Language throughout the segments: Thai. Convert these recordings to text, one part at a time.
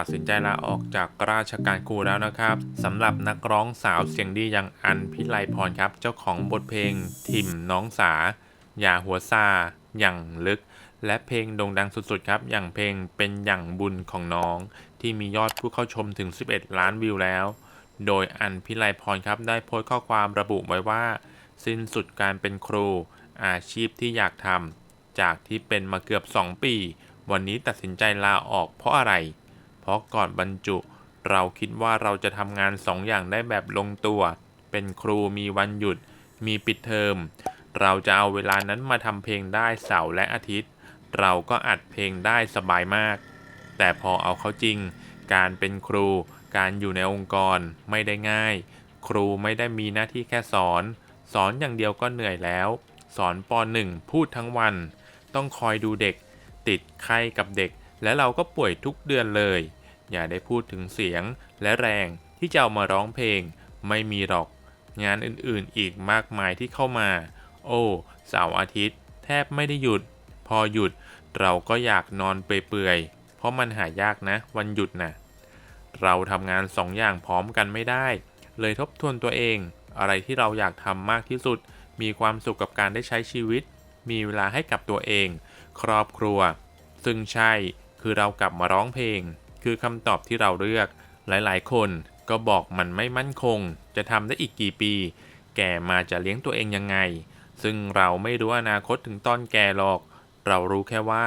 ตัดสินใจลาออกจากราชการครูแล้วนะครับสำหรับนักร้องสาวเสียงดีอย่างอันพิไลพรครับ เจ้าของบทเพลงทิมน้องสา อย่าหัวซาอย่างลึก และเพลงโด่งดังสุดๆ ครับ อย่างเพลงเป็นอย่างบุญของน้อง ที่มียอดผู้เข้าชมถึง 11 ล้านวิวแล้ว โดยอันพิไลพรครับได้โพสต์ข้อความระบุไว้ว่า สิ้นสุดการเป็นครู อาชีพที่อยากทำจากที่เป็นมาเกือบ 2 ปี วันนี้ตัดสินใจลาออกเพราะอะไร เพราะก่อนบรรจุ เราคิดว่าเราจะทำงานสองอย่างได้แบบลงตัว เป็นครูมีวันหยุด มีปิดเทอม เราจะเอาเวลานั้นมาทำเพลงได้เสาร์และอาทิตย์ เราก็อัดเพลงได้สบายมาก แต่พอเอาเข้าจริง การเป็นครู การอยู่ในองค์กรไม่ได้ง่าย ครูไม่ได้มีหน้าที่แค่สอน สอนอย่างเดียวก็เหนื่อยแล้ว สอนป .1 พูดทั้งวัน ต้องคอยดูเด็ก ติดไข้กับเด็ก และเราก็ป่วยทุกเดือนเลย อย่าได้พูดถึงเสียงและแรงที่จะเอามาร้องเพลง ไม่มีหรอก งานอื่นๆอีกมากมายที่เข้ามา โอ้เสาร์อาทิตย์ แทบไม่ได้หยุด พอหยุดเราก็อยากนอนเปื่อยๆเพราะมันหายากนะ วันหยุดนะเราทำงานสองอย่างพร้อมกันไม่ได้ เลยทบทวนตัวเอง อะไรที่เราอยากทำมากที่สุด มีความสุขกับการได้ใช้ชีวิต มีเวลาให้กับตัวเอง ครอบครัว ซึ่งใช่ คือเรากลับมาร้องเพลง คือคำตอบที่เราเลือก หลายๆ คนก็บอกมันไม่มั่นคง จะทำได้อีกกี่ปี แก่มาจะเลี้ยงตัวเองยังไง ซึ่งเราไม่รู้อนาคตถึงตอนแก่หรอก เรารู้แค่ว่า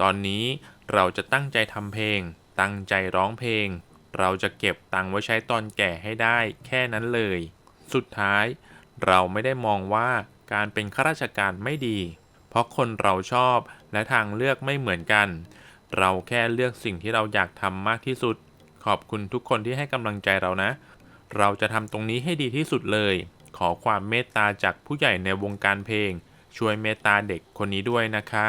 ตอนนี้เราจะตั้งใจทำเพลง ตั้งใจร้องเพลง เราจะเก็บตังค์ไว้ใช้ตอนแก่ให้ได้ แค่นั้นเลย สุดท้าย เราไม่ได้มองว่าการเป็นข้าราชการไม่ดี เพราะคนเราชอบและทางเลือกไม่เหมือนกัน เราแค่เลือกสิ่งที่เราอยากทำมากที่สุด ขอบคุณทุกคนที่ให้กำลังใจเรานะ เราจะทำตรงนี้ให้ดีที่สุดเลย ขอความเมตตาจากผู้ใหญ่ในวงการเพลง ช่วยเมตตาเด็กคนนี้ด้วยนะคะ